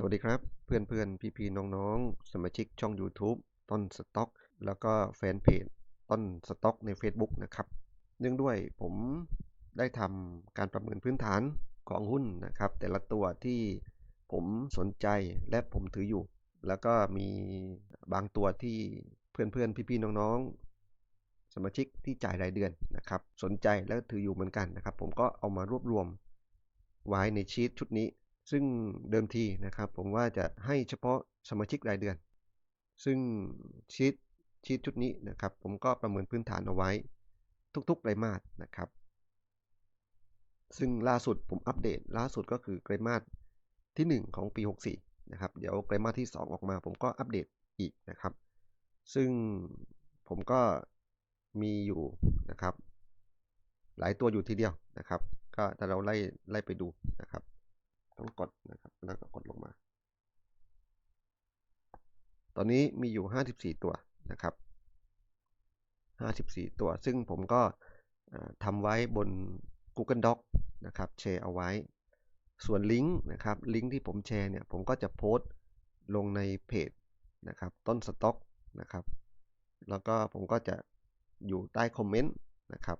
สวัสดีครับ เพื่อนเพื่อนพี่พี่น้องน้องๆสมาชิกช่อง YouTube ต้นสต็อก แล้วก็แฟนเพจต้นสต็อกใน Facebook นะครับ เนื่องด้วยผมได้ทำการประเมินพื้นฐานของหุ้นนะครับ แต่ละตัวที่ผมสนใจและผมถืออยู่ แล้วก็มีบางตัวที่เพื่อนเพื่อนพี่พี่น้องๆสมาชิกที่จ่ายรายเดือนนะครับ สนใจและถืออยู่เหมือนกันนะครับ ผมก็เอามารวบรวมไว้ในชีตชุดนี้ ซึ่งเดิมทีนะครับผมว่าจะให้เฉพาะสมาชิกรายเดือน ซึ่งชีตชีตชุดนี้นะครับ ผมก็ประเมินพื้นฐานเอาไว้ทุกๆไตรมาสนะครับ ซึ่งล่าสุดผมอัปเดตล่าสุดก็คือไตรมาสที่ 1 ของปี 64 นะครับ เดี๋ยวไตรมาสที่ 2 ออกมา ผมก็อัปเดตอีกนะครับ ซึ่งผมก็มีอยู่นะครับ หลายตัวอยู่ทีเดียวนะครับ ก็ถ้าเราไล่ไล่ไปดูนะครับ ต้องกดนะครับ แล้วก็กดลงมา ตอนนี้มีอยู่ 54 ตัวนะครับ 54 ตัว ซึ่งผมก็ทำไว้บน Google Doc นะครับแชร์เอาไว้ ส่วนลิงก์นะครับลิงก์ที่ผมแชร์เนี่ยผมก็จะโพสต์ลงในเพจนะครับต้นสต็อกนะครับ แล้วก็ผมก็จะอยู่ใต้คอมเมนต์นะครับ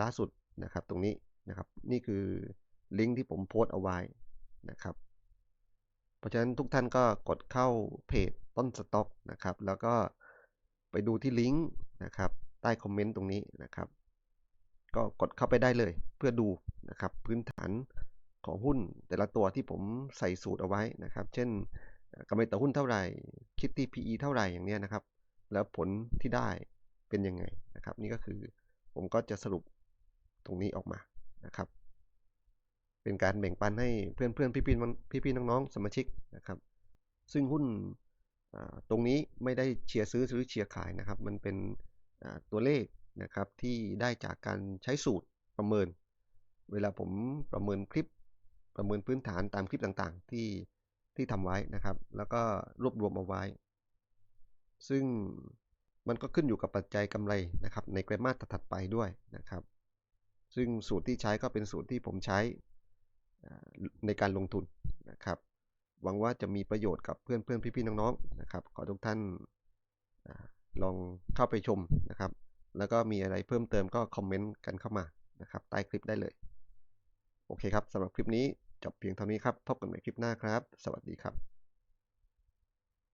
ล่าสุดนะครับตรงนี้นะครับนี่คือ ลิงก์ที่ผมโพสต์เอาไว้นะครับ เพราะฉะนั้นทุกท่านก็กดเข้าเพจต้นสต็อกนะครับ แล้วก็ไปดูที่ลิงก์นะครับ ใต้คอมเมนต์ตรงนี้นะครับ ก็กดเข้าไปได้เลยเพื่อดูนะครับพื้นฐานของหุ้นแต่ละตัวที่ผมใส่สูตรเอาไว้นะครับ เช่นกำไรต่อหุ้นเท่าไหร่ คิดที่ PE เท่าไหร่อย่างเนี้ยนะครับ แล้วผลที่ได้เป็นยังไงนะครับ นี่ก็คือผมก็จะสรุปตรงนี้ออกมานะครับ เป็นการแบ่งปันให้เพื่อนเพื่อนพี่พี่พี่พี่น้องๆสมาชิกนะครับ ซึ่งหุ้นตรงนี้ไม่ได้เชียร์ซื้อหรือเชียร์ขายนะครับ มันเป็นตัวเลขนะครับที่ได้จากการใช้สูตรประเมิน เวลาผมประเมินคลิปประเมินพื้นฐานตามคลิปต่างๆ ที่ที่ทำไว้นะครับ แล้วก็รวบรวมเอาไว้ ซึ่งมันก็ขึ้นอยู่กับปัจจัยกำไรนะครับ ในไตรมาสถัดไปด้วยนะครับ ซึ่งสูตรที่ใช้ก็เป็นสูตรที่ผมใช้ ในการลงทุนนะครับ หวังว่าจะมีประโยชน์กับเพื่อนเพื่อนพี่ๆน้องๆนะครับ ขอทุกท่านลองเข้าไปชมนะครับ แล้วก็มีอะไรเพิ่มเติมก็คอมเมนต์กันเข้ามานะครับ ใต้คลิปได้เลย โอเคครับสำหรับคลิปนี้จบเพียงเท่านี้ครับ พบกันใหม่คลิปหน้าครับ สวัสดีครับ